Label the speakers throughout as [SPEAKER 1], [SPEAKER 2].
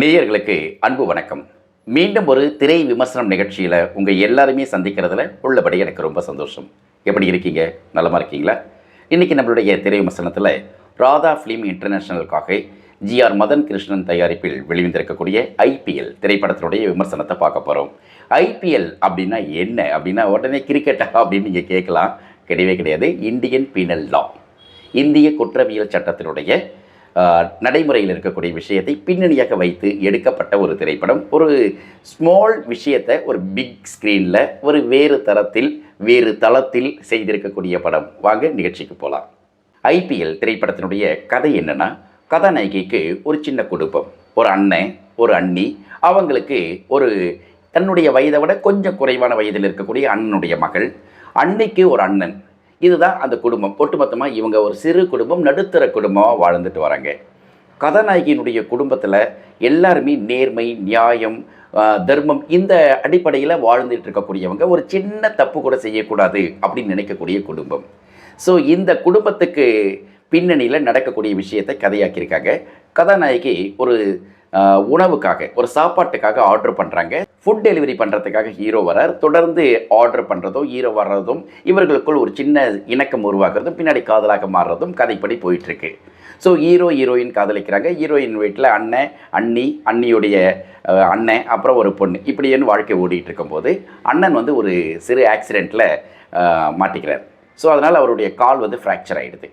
[SPEAKER 1] நேயர்களுக்கு அன்பு வணக்கம். மீண்டும் ஒரு திரை விமர்சனம் நிகழ்ச்சியில் உங்கள் எல்லாருமே சந்திக்கிறதுல உள்ளபடி எனக்கு ரொம்ப சந்தோஷம். எப்படி இருக்கீங்க? நலமாக இருக்கீங்களா? இன்றைக்கி நம்மளுடைய திரை விமர்சனத்தில் ராதா ஃபிலிம் இன்டர்நேஷனலுக்காக ஜிஆர் மதன் கிருஷ்ணன் தயாரிப்பில் வெளிவந்திருக்கக்கூடிய ஐபிஎல் திரைப்படத்தினுடைய விமர்சனத்தை பார்க்க போகிறோம் ஐபிஎல் அப்படின்னா என்ன? அப்படின்னா உடனே கிரிக்கெட்டா அப்படின்னு நீங்கள் கேட்கலாம். கிடையவே கிடையாது. இந்தியன் பீனல் லா இந்திய குற்றவியல் சட்டத்தினுடைய நடைமுறையில் இருக்கக்கூடிய விஷயத்தை பின்னணியாக வைத்து எடுக்கப்பட்ட ஒரு திரைப்படம். ஒரு ஸ்மால் விஷயத்தை ஒரு பிக் ஸ்க்ரீனில் ஒரு வேறு தரத்தில் வேறு தளத்தில் செய்திருக்கக்கூடிய படம். வாங்க நிகழ்ச்சிக்கு போகலாம் ஐபிஎல் திரைப்படத்தினுடைய கதை என்னென்னா கதாநாயகிக்கு ஒரு சின்ன குடும்பம். ஒரு அண்ணன் ஒரு அண்ணி. அவங்களுக்கு ஒரு தன்னுடைய வயதை விட கொஞ்சம் குறைவான வயதில் இருக்கக்கூடிய அண்ணனுடைய மகள். அன்னைக்கு ஒரு அண்ணன். இதுதான் அந்த குடும்பம். ஒட்டுமொத்தமாக இவங்க ஒரு சிறு குடும்பம் நடுத்தர குடும்பமாக வாழ்ந்துட்டு வராங்க. கதாநாயகியினுடைய குடும்பத்தில் எல்லாருமே நேர்மை நியாயம் தர்மம் இந்த அடிப்படையில் வாழ்ந்துட்டு இருக்கக்கூடியவங்க. ஒரு சின்ன தப்பு கூட செய்யக்கூடாது அப்படின்னு நினைக்கக்கூடிய குடும்பம். ஸோ இந்த குடும்பத்துக்கு பின்னணியில் நடக்கக்கூடிய விஷயத்தை கதையாக்கியிருக்காங்க. கதாநாயகி ஒரு உணவுக்காக ஒரு சாப்பாட்டுக்காக ஆர்டர் பண்ணுறாங்க ஃபுட் டெலிவரி பண்ணுறதுக்காக ஹீரோ வரார். தொடர்ந்து ஆர்டர் பண்ணுறதும் ஹீரோ வர்றதும் இவர்களுக்குள் ஒரு சின்ன இணக்கம் உருவாக்குறதும் பின்னாடி காதலாக மாறுறதும் கதைப்படி போயிட்டுருக்கு. ஸோ ஹீரோ ஹீரோயின் காதலிக்கிறாங்க. ஹீரோயின் வீட்டில் அண்ணன் அண்ணி அண்ணியுடைய அண்ணன் அப்புறம் ஒரு பொண்ணு. இப்படியேன்னு வாழ்க்கை ஓடிட்டு இருக்கும்போது அண்ணன் வந்து ஒரு சிறு ஆக்சிடெண்ட்டில் மாட்டிக்கிறார். ஸோ அதனால் அவருடைய கால் வந்து ஃப்ராக்சர் ஆகிடுது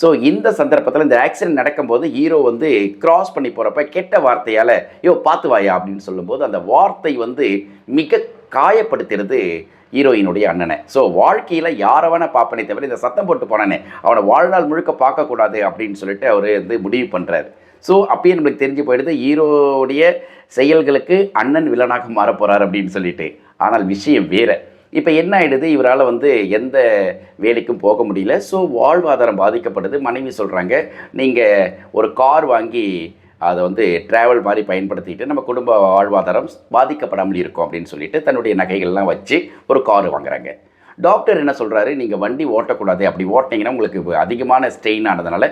[SPEAKER 1] ஸோ இந்த சந்தர்ப்பத்தில் இந்த ஆக்சிடென்ட் நடக்கும்போது ஹீரோ வந்து கிராஸ் பண்ணி போகிறப்ப கெட்ட வார்த்தையால் யோ பார்த்து வாயா அப்படின்னு சொல்லும்போது அந்த வார்த்தை வந்து மிக காயப்படுத்துறது ஹீரோயினுடைய அண்ணனை. ஸோ வாழ்க்கையில் யாரை வேணால் பார்ப்பனே தவிர இந்த சத்தம் போட்டு போனானே அவனை வாழ்நாள் முழுக்க பார்க்கக்கூடாது அப்படின்னு சொல்லிட்டு அவர் வந்து முடிவு பண்ணுறாரு ஸோ அப்பயே நம்மளுக்கு தெரிஞ்சு போயிடுது ஹீரோடைய செயல்களுக்கு அண்ணன் வில்லனாக மாற போகிறார் அப்படின்னு சொல்லிட்டு. ஆனால் விஷயம் வேறு. இப்போ என்ன ஆகிடுது இவரால் வந்து எந்த வேலைக்கும் போக முடியல. ஸோ வாழ்வாதாரம் பாதிக்கப்படுது. மனைவி சொல்கிறாங்க நீங்கள் ஒரு கார் வாங்கி அதை வந்து ட்ராவல் மாதிரி பயன்படுத்திக்கிட்டு நம்ம குடும்ப வாழ்வாதாரம் பாதிக்கப்படாமல் இருக்கும் அப்படின்னு சொல்லிட்டு தன்னுடைய நகைகள்லாம் வச்சு ஒரு கார் வாங்குறாங்க. டாக்டர் என்ன சொல்கிறாரு நீங்கள் வண்டி ஓட்டக்கூடாது. அப்படி ஓட்டினீங்கன்னா உங்களுக்கு அதிகமான ஸ்ட்ரெயின் ஆனதுனால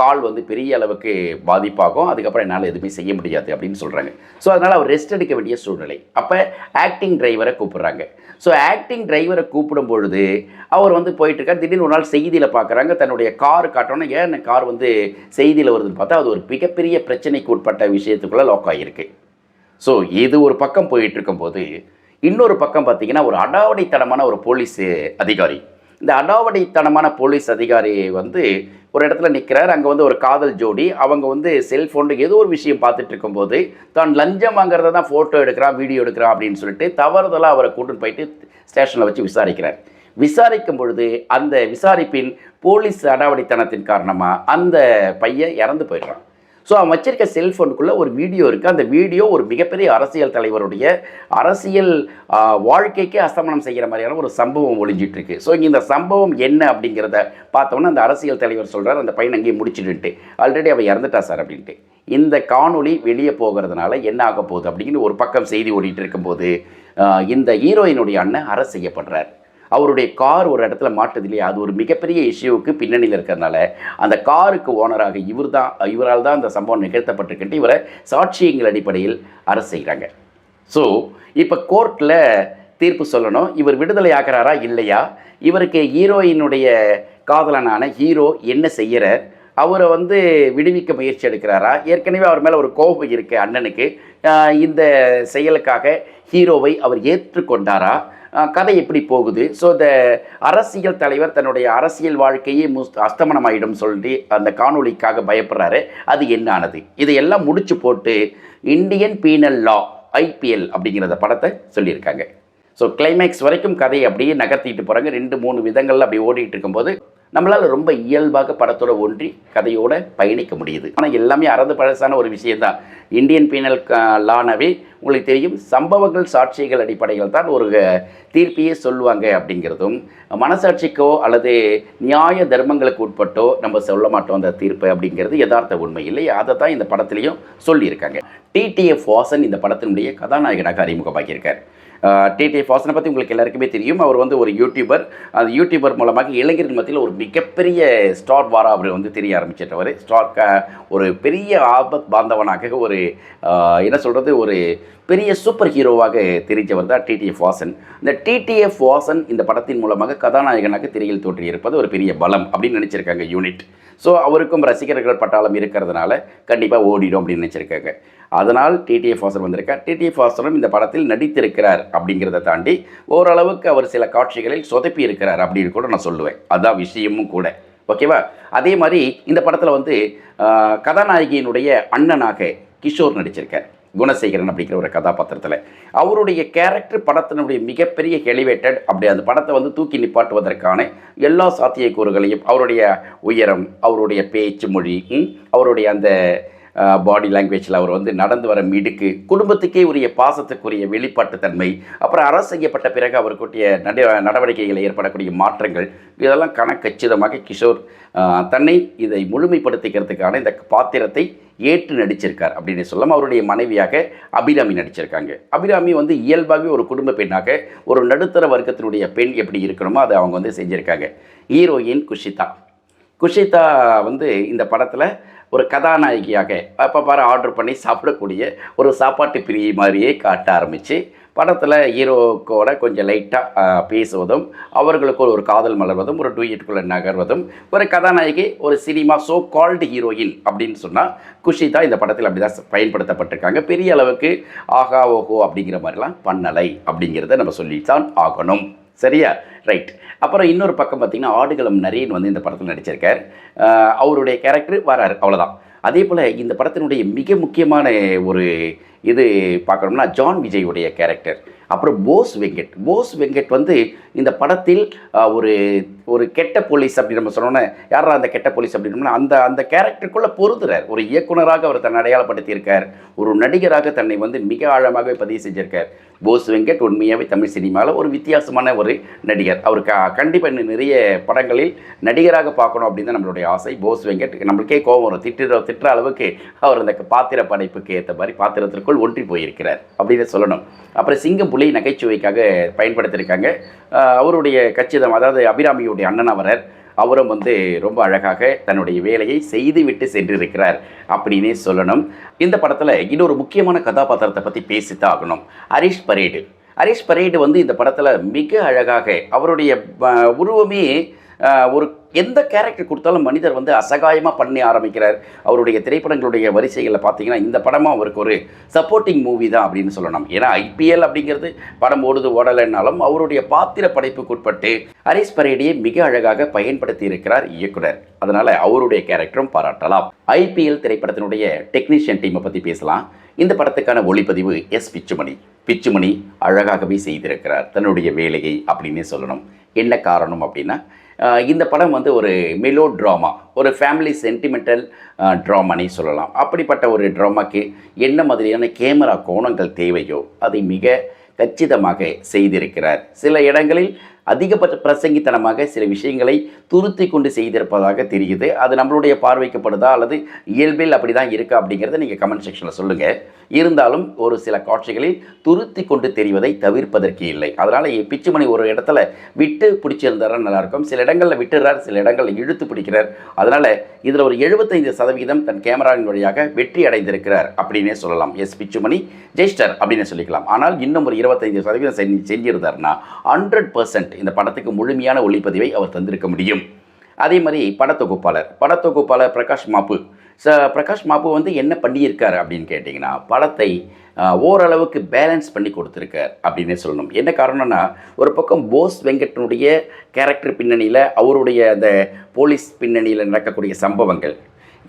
[SPEAKER 1] கால் வந்து பெரிய அளவுக்கு பாதிப்பாகும். அதுக்கப்புறம் என்னால் எதுவுமே செய்ய முடியாது அப்படின்னு சொல்கிறாங்க ஸோ அதனால் அவர் ரெஸ்ட் எடுக்க வேண்டிய சூழ்நிலை. அப்போ ஆக்டிங் டிரைவரை கூப்பிட்றாங்க. ஸோ ஆக்டிங் டிரைவரை கூப்பிடும் பொழுது அவர் வந்து போயிட்டுருக்கார். திடீர்னு ஒரு நாள் செய்தியில் பார்க்குறாங்க தன்னுடைய கார் காட்டோன்னே ஏன் கார் வந்து செய்தியில் வருதுன்னு பார்த்தா அது ஒரு மிகப்பெரிய பிரச்சனைக்கு உட்பட்ட விஷயத்துக்குள்ளே லாக் ஆகியிருக்கு ஸோ இது ஒரு பக்கம் போயிட்டு இருக்கும்போது இன்னொரு பக்கம் பார்த்தீங்கன்னா ஒரு அடாவடித்தனமான ஒரு போலீஸ் அதிகாரி. இந்த அடாவடித்தனமான போலீஸ் அதிகாரி வந்து ஒரு இடத்துல நிற்கிறார் அங்கே வந்து ஒரு காதல் ஜோடி. அவங்க வந்து செல்ஃபோனில் ஏதோ ஒரு விஷயம் பார்த்துட்டு இருக்கும்போது தான் லஞ்சம் வாங்குறத தான் ஃபோட்டோ எடுக்கிறான் வீடியோ எடுக்கிறான் அப்படின்னு சொல்லிட்டு தவறுதலாக அவரை கூட்டுன்னு போயிட்டு ஸ்டேஷனில் வச்சு விசாரிக்கிறார். விசாரிக்கும் பொழுது அந்த விசாரிப்பின் போலீஸ் அடாவடித்தனத்தின் காரணமாக அந்த பையன் இறந்து போயிடுறான். ஸோ அவன் வச்சிருக்க செல்ஃபோனுக்குள்ளே ஒரு வீடியோ இருக்குது அந்த வீடியோ ஒரு மிகப்பெரிய அரசியல் தலைவருடைய அரசியல் வாழ்க்கைக்கே அஸ்தமனம் செய்கிற மாதிரியான ஒரு சம்பவம் ஒழிஞ்சிட்ருக்கு ஸோ ஸோ இந்த சம்பவம் என்ன அப்படிங்கிறத பார்த்தோன்னா அந்த அரசியல் தலைவர் சொல்கிறார் அந்த பையன் அங்கேயே முடிச்சுட்டு ஆல்ரெடி அவன் இறந்துட்டா சார் அப்படின்ட்டு. இந்த காணொளி வெளியே போகிறதுனால என்ன ஆக போகுது அப்படின்னு ஒரு பக்கம் செய்தி ஓடிட்டு இருக்கும்போது இந்த ஹீரோயினுடைய அண்ணன் அரசு செய்யப்படுறார். அவருடைய கார் ஒரு இடத்துல மாட்டுது இல்லையா? அது ஒரு மிகப்பெரிய இஷ்யூவுக்கு பின்னணியில் இருக்கிறதுனால அந்த காருக்கு ஓனராக இவர் தான் இவரால் தான் அந்த சம்பவம் நிகழ்த்தப்பட்டிருக்கிட்டு இவரை சாட்சியங்கள் அடிப்படையில் அரசு செய்கிறாங்க. ஸோ இப்போ கோர்ட்டில் தீர்ப்பு சொல்லணும். இவர் விடுதலை ஆகிறாரா? இல்லையா? இவருக்கு ஹீரோயினுடைய காதலனான ஹீரோ என்ன செய்கிறார்? அவரை வந்து விடுவிக்க முயற்சி எடுக்கிறாரா? ஏற்கனவே அவர் மேலே ஒரு கோபம் இருக்குது அண்ணனுக்கு. இந்த செயலுக்காக ஹீரோவை அவர் ஏற்றுக்கொண்டாரா? கதை எப்படி போகுது? ஸோ இந்த அரசியல் தலைவர் தன்னுடைய அரசியல் வாழ்க்கையே முஸ் அஸ்தமனமாயிடும் சொல்லி அந்த காணொளிக்காக பயப்படுறாரு. அது என்ன ஆனது இதையெல்லாம் முடிச்சு போட்டு இந்தியன் பீனல் லா ஐபிஎல் அப்படிங்கிறத படத்தை சொல்லியிருக்காங்க. ஸோ கிளைமேக்ஸ் வரைக்கும் கதையை அப்படியே நகர்த்திட்டு போகிறாங்க ரெண்டு மூணு விதங்களில் அப்படி ஓடிட்டு இருக்கும்போது நம்மளால் ரொம்ப இயல்பாக படத்தோட ஒன்றி கதையோட பயணிக்க முடியுது. ஆனால் எல்லாமே அறந்து பழசான ஒரு விஷயந்தான் இந்தியன் பீனல் லானவே உங்களுக்கு தெரியும் சம்பவங்கள் சாட்சிகள் அடிப்படையில் தான் ஒரு தீர்ப்பையே சொல்லுவாங்க அப்படிங்கிறதும் மனசாட்சிக்கோ அல்லது நியாய தர்மங்களுக்கு உட்பட்டோ நம்ம சொல்ல மாட்டோம் அந்த தீர்ப்பு அப்படிங்கிறது யதார்த்த உண்மை இல்லை. அதை தான் இந்த படத்துலையும் சொல்லியிருக்காங்க. டிடிஎஃப் வாசன் இந்த படத்தினுடைய கதாநாயகனாக அறிமுகமாக்கியிருக்கார் டிடிஎஃப் வாசனை பற்றி உங்களுக்கு எல்லாருக்குமே தெரியும். அவர் வந்து ஒரு யூடியூபர் அந்த யூடியூபர் மூலமாக இளைஞர்கள் மத்தியில் ஒரு மிகப்பெரிய ஸ்டார் வாரா அவர் வந்து தெரிய ஆரம்பிச்சிட்டவர் ஸ்டார் க ஒரு பெரிய ஆபத் பாந்தவனாக ஒரு என்ன சொல்கிறது ஒரு பெரிய சூப்பர் ஹீரோவாக தெரிஞ்சவர் தான் டிடிஎஃப் வாசன் இந்த டிடிஎஃப் வாசன் இந்த படத்தின் மூலமாக கதாநாயகனாக திரையில் தோற்றியிருப்பது ஒரு பெரிய பலம் அப்படின்னு நினச்சிருக்காங்க யூனிட் ஸோ அவருக்கும் ரசிகர்கள் பட்டாளம் இருக்கிறதுனால கண்டிப்பாக ஓடிடும் அப்படின்னு நினச்சிருக்காங்க. அதனால் டிடிஎஃப் வாசன் வந்திருக்கார். டிடிஎஃப் வாசனும் இந்த படத்தில் நடித்திருக்கிறார் அப்படிங்கிறத தாண்டி ஓரளவுக்கு அவர் சில காட்சிகளில் சொதப்பி இருக்கிறார் அப்படின்னு கூட நான் சொல்லுவேன். அதான் விஷயமும் கூட. ஓகேவா அதே மாதிரி இந்த படத்தில் வந்து கதாநாயகியினுடைய அண்ணனாக கிஷோர் நடிச்சிருக்கார். குணசேகரன் அப்படிங்கிற ஒரு கதாபாத்திரத்தில். அவருடைய கேரக்டர் படத்தினுடைய மிகப்பெரிய எலிவேட்டட் அப்படி அந்த படத்தை வந்து தூக்கி நிப்பாட்டுவதற்கான எல்லா சாத்தியக்கூறுகளையும் அவருடைய உயரம் அவருடைய பேச்சு மொழி அவருடைய அந்த பாடி லாங்குவேஜில் அவர் வந்து நடந்து வர மிடுக்கு குடும்பத்துக்கே உரிய பாசத்துக்குரிய வெளிப்பாட்டுத்தன்மை அப்புறம் அரசு செய்யப்பட்ட பிறகு அவருக்குரிய நட நடவடிக்கைகளில் ஏற்படக்கூடிய மாற்றங்கள் இதெல்லாம் கணக்கச்சிதமாக கிஷோர் தன்னை இதை முழுமைப்படுத்திக்கிறதுக்கான இந்த பாத்திரத்தை ஏற்று நடிச்சிருக்கார். அப்படின்னு சொல்லாமல் அவருடைய மனைவியாக அபிராமி நடிச்சிருக்காங்க. அபிராமி வந்து இயல்பாகவே ஒரு குடும்ப பெண்ணாக ஒரு நடுத்தர வர்க்கத்தினுடைய பெண் எப்படி இருக்கணுமோ அதை அவங்க வந்து செஞ்சுருக்காங்க. ஹீரோயின் குஷிதா. குஷிதா வந்து இந்த படத்தில் ஒரு கதாநாயகியாக அப்போ பாரு ஆர்டர் பண்ணி சாப்பிடக்கூடிய ஒரு சாப்பாட்டு பிரியை மாதிரியே காட்ட ஆரம்பித்து படத்தில் ஹீரோக்கோட கொஞ்சம் லைட்டாக பேசுவதும் அவர்களுக்குள் ஒரு காதல் மலர்வதும் ஒரு டூயட்டுக்குள்ளே நகர்வதும் ஒரு கதாநாயகி ஒரு சினிமா சோ கால்டு ஹீரோயின் அப்படின்னு சொன்னால் குஷிதா இந்த படத்தில் அப்படி தான் பயன்படுத்தப்பட்டிருக்காங்க. பெரிய அளவுக்கு ஆகா ஓஹோ அப்படிங்கிற மாதிரிலாம் பண்ணலை அப்படிங்கிறத நம்ம சொல்லித்தான் ஆகணும். சரியா? ரைட் அப்புறம் இன்னொரு பக்கம் பார்த்திங்கன்னா ஆடுகளம் நரேன் வந்து இந்த படத்தில் நடிச்சிருக்கார். அவருடைய கேரக்டர் வராரு. அவ்வளோதான் அதே போல் இந்த படத்தினுடைய மிக முக்கியமான ஒரு இது பார்க்கணும்னா ஜான் விஜயுடைய கேரக்டர் அப்புறம் போஸ் வெங்கட். போஸ் வெங்கட் வந்து இந்த படத்தில் ஒரு ஒரு கெட்ட போலீஸ் அப்படி நம்ம சொன்னோன்னே யாரா அந்த கெட்ட போலீஸ் அப்படின்னோம்னா அந்த அந்த கேரக்டருக்குள்ளே பொருந்துறார். ஒரு இயக்குனராக அவர் தன்னை அடையாளப்படுத்தியிருக்கார். ஒரு நடிகராக தன்னை வந்து மிக ஆழமாகவே பதிவு செஞ்சிருக்கார். போஸ் வெங்கட் உண்மையாகவே தமிழ் சினிமாவில் ஒரு வித்தியாசமான ஒரு நடிகர். அவர் க கண்டிப்பாக இன்னும் நிறைய படங்களில் நடிகராக பார்க்கணும் அப்படின்னு தான் நம்மளுடைய ஆசை. போஸ் வெங்கட் நம்மளுக்கே கோபம் வரும். திட்டுற திட்டுற அளவுக்கு அவர் அந்த பாத்திர படைப்புக்கு ஏற்ற மாதிரி பாத்திரத்திற்குள் ஒன்றி போயிருக்கிறார். அப்படின்னு சொல்லணும். அப்புறம் சிங்கம் புலி நகைச்சுவைக்காக பயன்படுத்தியிருக்காங்க. அவருடைய கச்சிதம் அதாவது அபிராமியுடைய அண்ணன் அவரர் அவரும் வந்து ரொம்ப அழகாக தன்னுடைய வேலையை செய்துவிட்டு சென்றிருக்கிறார் அப்படின்னே சொல்லணும். இந்த படத்தில் இன்னொரு முக்கியமான கதாபாத்திரத்தை பற்றி பேசித்தான் ஆகணும். ஹரிஷ் பரேடு. ஹரிஷ் பரேடு வந்து இந்த படத்தில் மிக அழகாக அவருடைய உருவமே ஒரு எந்த கேரக்டர் கொடுத்தாலும் மனிதர் வந்து அசகாயமாக பண்ணி ஆரம்பிக்கிறார். அவருடைய திரைப்படங்களுடைய வரிசைகளில் பார்த்தீங்கன்னா இந்த படமும் அவருக்கு ஒரு சப்போர்ட்டிங் மூவி தான் அப்படின்னு சொல்லணும். ஏன்னா ஐபிஎல் அப்படிங்கிறது படம் ஓடுது ஓடலைன்னாலும் அவருடைய பாத்திர படைப்புக்குட்பட்டு ஹரிஸ் பரேடியை மிக அழகாக பயன்படுத்தி இருக்கிறார் இயக்குனர். அதனால் அவருடைய கேரக்டரும் பாராட்டலாம். ஐபிஎல் திரைப்படத்தினுடைய டெக்னீஷியன் டீமை பற்றி பேசலாம். இந்த படத்துக்கான ஒளிப்பதிவு எஸ் பிச்சுமணி. பிச்சுமணி அழகாகவே செய்திருக்கிறார். தன்னுடைய வேலையை அப்படின்னே சொல்லணும். என்ன காரணம் அப்படின்னா இந்த படம் வந்து ஒரு மெலோ ட்ராமா ஒரு ஃபேமிலி சென்டிமெண்டல் ட்ராமானே சொல்லலாம். அப்படிப்பட்ட ஒரு ட்ராமாக்கு என்ன மாதிரியான கேமரா கோணங்கள் தேவையோ அதை மிக கச்சிதமாக செய்திருக்கிறார். சில இடங்களில் அதிகபட்ச பிரசங்கித்தனமாக சில விஷயங்களை துருத்தி கொண்டு செய்திருப்பதாக தெரியுது. அது நம்மளுடைய பார்வைக்கப்படுதா அல்லது இயல்பில் அப்படி தான் இருக்கா அப்படிங்கிறத நீங்கள் கமெண்ட் செக்ஷனில் சொல்லுங்கள் இருந்தாலும் ஒரு சில காட்சிகளில் துருத்தி கொண்டு தெரிவதை தவிர்ப்பதற்கு இல்லை. அதனால் பிச்சுமணி ஒரு இடத்துல விட்டு பிடிச்சிருந்தாரா நல்லாயிருக்கும். சில இடங்களில் விட்டுறார் சில இடங்களில் இழுத்து பிடிக்கிறார். அதனால் இதில் ஒரு எழுபத்தைந்து சதவீதம் தன் கேமராவின் வழியாக வெற்றி அடைந்திருக்கிறார் அப்படின்னே சொல்லலாம். எஸ் பிச்சுமணி ஜெயிஸ்டர் அப்படின்னு சொல்லிக்கலாம். ஆனால் இன்னும் ஒரு இருபத்தைந்து சதவீதம் செஞ்சு செஞ்சிருந்தார்னா ஹண்ட்ரட் பர்சன்ட் இந்த படத்துக்கு முழுமையான ஒளிப்பதிவை அவர் தந்திருக்க முடியும். அதே மாதிரி படத்தொகுப்பாளர் படத்தொகுப்பாளர் பிரகாஷ் மாப்பு. ச பிரகாஷ் மாப்பு வந்து என்ன பண்ணியிருக்காரு அப்படின்னு கேட்டிங்கன்னா படத்தை ஓரளவுக்கு பேலன்ஸ் பண்ணி கொடுத்துருக்கார் அப்படின்னே சொல்லணும். என்ன காரணம்னா ஒரு பக்கம் போஸ் வெங்கட்னுடைய கேரக்டர் பின்னணியில் அவருடைய அந்த போலீஸ் பின்னணியில் நடக்கக்கூடிய சம்பவங்கள்.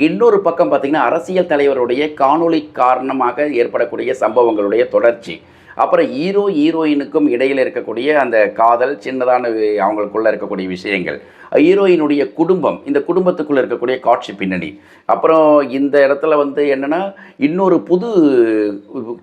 [SPEAKER 1] இன்னொரு பக்கம் பார்த்திங்கன்னா அரசியல் தலைவருடைய காணொளி காரணமாக ஏற்படக்கூடிய சம்பவங்களுடைய தொடர்ச்சி. அப்புறம் ஹீரோ ஹீரோயினுக்கும் இடையில் இருக்கக்கூடிய அந்த காதல் சின்னதான அவங்களுக்குள்ளே அவங்களுக்குள்ள இருக்கக்கூடிய விஷயங்கள். ஹீரோயினுடைய குடும்பம் இந்த குடும்பத்துக்குள்ளே இருக்கக்கூடிய காட்சி பின்னணி. அப்புறம் இந்த இடத்துல வந்து என்னென்னா இன்னொரு புது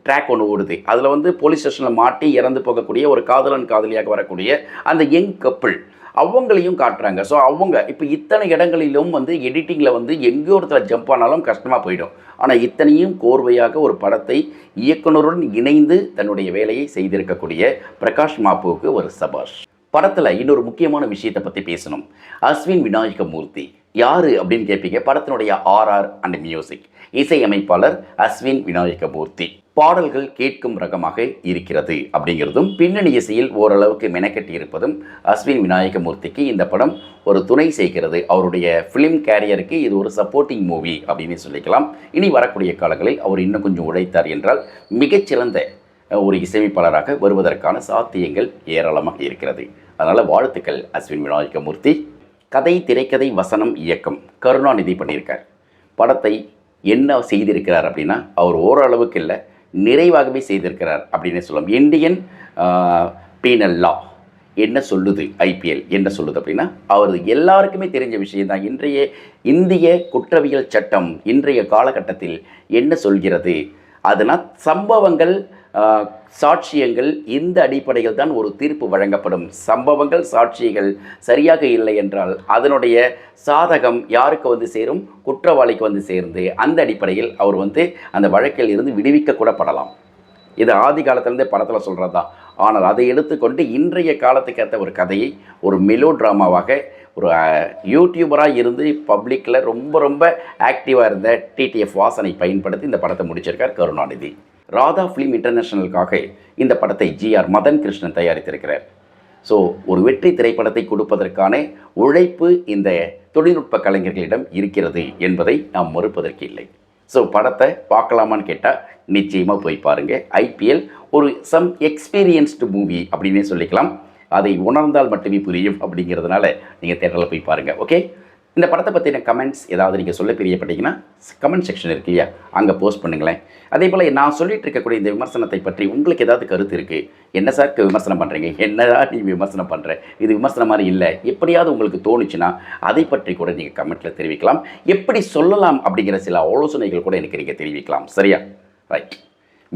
[SPEAKER 1] ட்ராக் ஒன்று ஓடுது. அதில் வந்து போலீஸ் ஸ்டேஷனில் மாட்டி இறந்து போகக்கூடிய ஒரு காதலன் காதலியாக வரக்கூடிய அந்த யங் கப்பிள். அவங்களையும் காட்டுறாங்க. ஸோ அவங்க இப்போ இத்தனை இடங்களிலும் வந்து எடிட்டிங்கில் வந்து எங்கே ஒருத்தர் ஜம்ப் ஆனாலும் கஷ்டமாக போயிடும். ஆனால் இத்தனையும் கோர்வையாக ஒரு படத்தை இயக்குனருடன் இணைந்து தன்னுடைய வேலையை செய்திருக்கக்கூடிய பிரகாஷ் மாப்புவுக்கு ஒரு சபாஷ். படத்தில் இன்னொரு முக்கியமான விஷயத்தை பற்றி பேசணும். அஸ்வின் விநாயகமூர்த்தி யார் அப்படின்னு கேட்பீங்க படத்தினுடைய ஆர்ஆர் அண்ட் மியூசிக் இசையமைப்பாளர் அஸ்வின் விநாயகமூர்த்தி பாடல்கள் கேட்கும் ரகமாக இருக்கிறது அப்படிங்கிறதும் பின்னணி இசையில் ஓரளவுக்கு மெனக்கட்டி இருப்பதும் அஸ்வின் விநாயகமூர்த்திக்கு இந்த படம் ஒரு துணை செய்கிறது அவருடைய ஃபிலிம் கேரியருக்கு இது ஒரு சப்போர்ட்டிங் மூவி அப்படின்னு சொல்லிக்கலாம். இனி வரக்கூடிய காலங்களில் அவர் இன்னும் கொஞ்சம் உழைத்தார் என்றால் மிகச்சிறந்த ஒரு இசையமைப்பாளராக வருவதற்கான சாத்தியங்கள் ஏராளமாக இருக்கிறது. அதனால் வாழ்த்துக்கள் அஸ்வின் விநாயகமூர்த்தி. கதை திரைக்கதை வசனம் இயக்கம் கருணாநிதி பண்ணியிருக்கார். படத்தை என்ன செய்திருக்கிறார் அப்படின்னா அவர் ஓரளவுக்கு இல்லை நிறைவாகவே செய்திருக்கிறார் அப்படின்னு சொல்லலாம். இந்தியன் பீனல் லா என்ன சொல்லுது ஐபிஎல் என்ன சொல்லுது அப்படின்னா அவர் எல்லாருக்குமே தெரிஞ்ச விஷயம்தான் இன்றைய இந்திய குற்றவியல் சட்டம் இன்றைய காலகட்டத்தில் என்ன சொல்கிறது? அதனால் சம்பவங்கள் சாட்சியங்கள் இந்த அடிப்படையில் தான் ஒரு தீர்ப்பு வழங்கப்படும். சம்பவங்கள் சாட்சியங்கள் சரியாக இல்லை என்றால் அதனுடைய சாதகம் யாருக்கு வந்து சேரும்? குற்றவாளிக்கு வந்து சேர்ந்து. அந்த அடிப்படையில் அவர் வந்து அந்த வழக்கில் இருந்து விடுவிக்க கூட படலாம். இது ஆதி காலத்திலேருந்தே படத்தில் சொல்கிறது தான் ஆனால் அதை எடுத்துக்கொண்டு இன்றைய காலத்துக்கு ஏற்ற ஒரு கதையை ஒரு மெலோ ட்ராமாவாக ஒரு யூடியூபராக இருந்து பப்ளிக்கில் ரொம்ப ரொம்ப ஆக்டிவாக இருந்த டிடிஎஃப் வாசனை பயன்படுத்தி இந்த படத்தை முடிச்சிருக்கார் கருணாநிதி. ராதா ஃபிலிம் இன்டர்நேஷனலுக்காக இந்த படத்தை ஜிஆர் மதன் கிருஷ்ணன் தயாரித்திருக்கிறார். ஸோ ஒரு வெற்றி திரைப்படத்தை கொடுப்பதற்கான உழைப்பு இந்த தொழில்நுட்ப கலைஞர்களிடம் இருக்கிறது என்பதை நாம் மறுப்பதற்கு இல்லை. ஸோ படத்தை பார்க்கலாமான்னு கேட்டால் நிச்சயமாக போய் பாருங்கள் ஐபிஎல் ஒரு சம் எக்ஸ்பீரியன்ஸ்டு மூவி அப்படின்னே சொல்லிக்கலாம். அதை உணர்ந்தால் மட்டுமே புரியும் அப்படிங்கிறதுனால நீங்கள் தேட்டரில் போய் பாருங்கள் ஓகே இந்த படத்தை பற்றின கமெண்ட்ஸ் ஏதாவது நீங்கள் சொல்ல பிரியப்பட்டீங்கன்னா கமெண்ட் செக்ஷன் இருக்கு இல்லையா? அங்கே போஸ்ட் பண்ணுங்களேன். அதே போல் நான் சொல்லிட்டு இருக்கக்கூடிய இந்த விமர்சனத்தை பற்றி உங்களுக்கு ஏதாவது கருத்து இருக்குது என்ன சார் விமர்சனம் பண்ணுறீங்க என்னடா நீ விமர்சனம் பண்ணுற இது விமர்சனம் மாதிரி இல்லை. எப்படியாவது உங்களுக்கு தோணுச்சுன்னா அதை பற்றி கூட நீங்கள் கமெண்ட்டில் தெரிவிக்கலாம். எப்படி சொல்லலாம் அப்படிங்கிற சில ஆலோசனைகள் கூட எனக்கு நீங்கள் தெரிவிக்கலாம். சரியா? ரைட்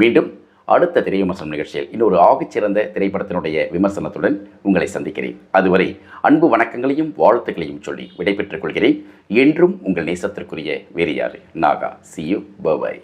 [SPEAKER 1] மீண்டும் அடுத்த திரை விமர்சனம் நிகழ்ச்சியில் இன்னொரு ஆகச்சிறந்த திரைப்படத்தினுடைய விமர்சனத்துடன் உங்களை சந்திக்கிறேன். அதுவரை அன்பு வணக்கங்களையும் வாழ்த்துக்களையும் சொல்லி விடைபெற்றுக் கொள்கிறேன். என்றும் உங்கள் நேசத்திற்குரிய வேறு யாரு நாகா. C you bye bye